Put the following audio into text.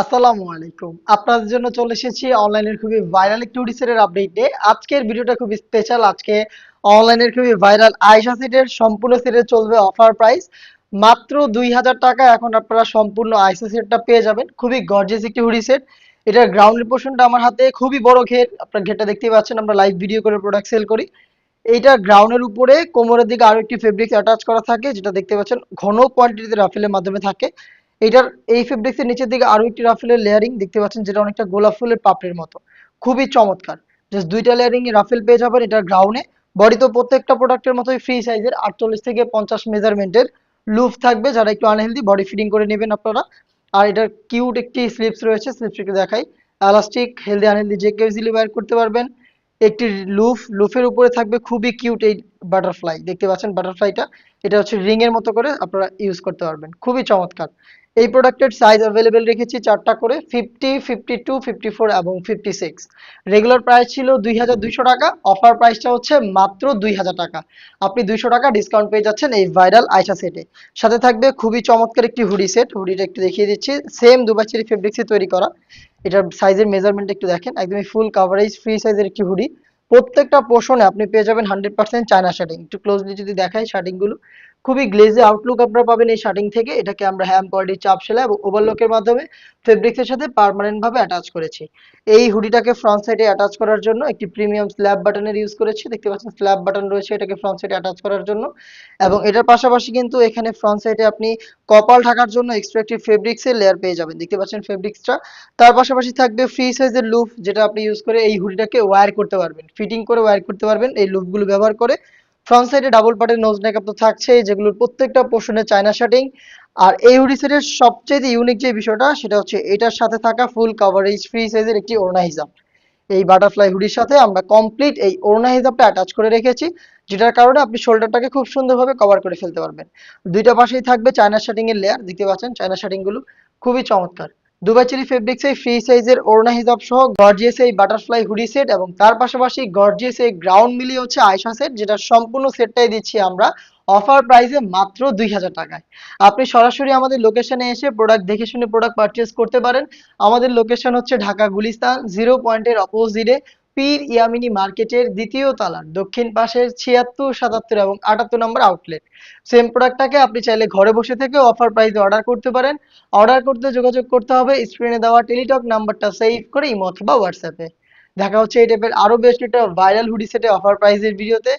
আসসালামু আলাইকুম। আপনাদের জন্য চলে এসেছি অনলাইনের খুবই ভাইরাল একটি হুডিসেটের আপডেটে। আজকের ভিডিওটা খুবই স্পেশাল আজকে অনলাইনের খুবই ভাইরাল আয়শা সেটের সম্পূর্ণ সেটে চলবে অফার প্রাইস মাত্র দুই হাজার টাকা এখন আপনারা সম্পূর্ণ আয়শা সেটটা পেয়ে যাবেন। খুবই গর্জিয়াস একটি হুডি সেট। এটার গ্রাউন্ডের পোর্শনটা আমার হাতে খুবই বড় ঘের। আপনার ঘেরটা দেখতেই পাচ্ছেন, আমরা লাইভ ভিডিও করে প্রোডাক্ট সেল করি। এইটা গ্রাউন্ডের উপরে, কোমরের দিকে আরও একটি ফেব্রিক্স অ্যাটাচ করা থাকে, যেটা দেখতে পাচ্ছেন, ঘন কোয়ান্টিটিতে রাফেলের মাধ্যমে থাকে। এটার এই ফেব্রিক্স এর নিচের দিকে আরও একটি রাফেলের লেয়ারিং দেখতে পাচ্ছেন, যেটা অনেকটা গোলাপ ফুলের পাপড়ির মতো। খুবই চমৎকার। জাস্ট দুইটা লেয়ারিং রাফেল পেয়ে যাবেন এটার গ্রাউন্ডে বডি তো প্রত্যেকটা প্রোডাক্টের মতোই ফ্রি সাইজের আটচল্লিশ থেকে পঞ্চাশ মেজারমেন্টের লুফ থাকবে, যারা একটু আনহেলদি বডি ফিটিং করে নেবেন আপনারা। আর এটার কিউট একটি স্লিপস রয়েছে স্লিপসটিকে দেখাই। এলাস্টিক হেলদি আনহেলদি যে কেউ ইজিলি ওয়্যার করতে পারবেন। একটি লুফ লুফের উপরে থাকবে খুবই কিউট এই বাটারফ্লাই দেখতে পাচ্ছেন বাটারফ্লাইটা এটা হচ্ছে রিং এর মতো করে আপনারা ইউজ করতে পারবেন। খুবই চমৎকার। এই প্রোডাক্টের সাইজ অ্যাভেলেবেল রেখেছি চারটা করে fifty fifty two fifty four এবং ফিফটি সিক্স রেগুলার প্রাইস ছিল দুই হাজার দুইশো টাকা অফার প্রাইসটা হচ্ছে মাত্র দুই হাজার টাকা। আপনি দুইশো টাকা ডিসকাউন্ট পেয়ে যাচ্ছেন এই ভাইরাল আয়সা সেটে সাথে থাকবে খুবই চমৎকার একটি হুডি সেট হুডিটা একটু দেখিয়ে দিচ্ছি। সেম দুবাই চেরি ফেব্রিক্সে তৈরি করা। এটার সাইজের মেজারমেন্ট একটু দেখেন, একদমই ফুল কাভারেজ ফ্রি সাইজের একটি হুডি প্রত্যেকটা পোর্শনে আপনি পেয়ে যাবেন হান্ড্রেড পার্সেন্ট চায়না শার্টিং একটু ক্লোজলি যদি দেখাই শার্টিংগুলো। খুবই গ্লেজে আউটলুক আপনারা পাবেন এই শার্টিং থেকে। এটাকে আমরা হ্যাম কোয়ালিটি চাপ সেলাই এবং ওভারলকের মাধ্যমে ফেব্রিক্স এর সাথে পার্মানেন্ট ভাবে অ্যাটাচ করেছি। এই হুডিটাকে ফ্রন্ট সাইডে অ্যাটাচ করার জন্য একটি প্রিমিয়াম স্ল্যাব বাটনের ইউজ করেছি। দেখতে পাচ্ছেন স্ল্যাব বাটন রয়েছে এটাকে ফ্রন্ট সাইডে অ্যাটাচ করার জন্য। এবং এটার পাশাপাশি কিন্তু এখানে ফ্রন্ট সাইডে আপনি কপাল ঢাকার জন্য এক্সট্রা একটি ফেব্রিক্স এর লেয়ার পেয়ে যাবেন। দেখতে পাচ্ছেন ফেব্রিক্সটা তার পাশাপাশি থাকবে ফ্রি সাইজের লুপ যেটা আপনি ইউজ করে এই হুডিটাকে ওয়্যার করতে পারবেন। ফিটিং করে ওয়্যার করতে পারবেন। এই লুপগুলো ব্যবহার করে ফ্রন্ট সাইডে ডাবল পার্টের নোজ নেকআপ তো থাকছেই, যেগুলোর প্রত্যেকটা পোর্শনে চায়না শার্টিং আর এই হুডি সেটের সবচেয়ে ইউনিক যে বিষয়টা, সেটা হচ্ছে এটার সাথে থাকা ফুল কাভারেজ ফ্রি সাইজের একটি ওড়না হিজাব। এই বাটারফ্লাই হুডির সাথে আমরা কমপ্লিট এই ওড়না হিজাবটা অ্যাটাচ করে রেখেছি, যেটার কারণে আপনি শোল্ডারটাকে খুব সুন্দরভাবে কভার করে ফেলতে পারবেন। দুইটা পাশেই থাকবে চায়না শার্টিং এর লেয়ার দেখতে পাচ্ছেন চায়না শার্টিংগুলো খুবই চমৎকার। দুবাই চেরি ফেব্রিক্স ফ্রি সাইজের ওড়না হিজাব সহ গর্জিয়াস এই বাটারফ্লাই হুডি সেট এবং তার পাশাপাশি গর্জিয়াস এই গ্রাউন্ড মিলি হচ্ছে আয়সা সেট যেটা সম্পূর্ণ সেটটাই দিচ্ছি আমরা অফার প্রাইসে মাত্র দুই হাজার টাকায়। আপনি সরাসরি আমাদের লোকেশনে এসে প্রোডাক্ট দেখে শুনে প্রোডাক্ট পারচেস করতে পারেন। আমাদের লোকেশন হচ্ছে ঢাকা গুলিস্তান, জিরো পয়েন্টের অপোজিটে পীর ইয়ামিনী মার্কেটের দ্বিতীয় তালার দক্ষিণ পাশের ছিয়াত্তর, সাতাত্তর এবং আটাত্তর নম্বর আউটলেট সেম প্রোডাক্টটাকে আপনি চাইলে ঘরে বসে থেকে অফার প্রাইসে অর্ডার করতে পারেন। অর্ডার করতে যোগাযোগ করতে হবে স্ক্রিনে দেওয়া টেলিটক নাম্বারটা সেভ করে ইমো অথবা হোয়াটসঅ্যাপে দেখা হচ্ছে এই টাইপের আরও বেশ কিছু ভাইরাল হুডি সেটে অফার প্রাইসের ভিডিওতে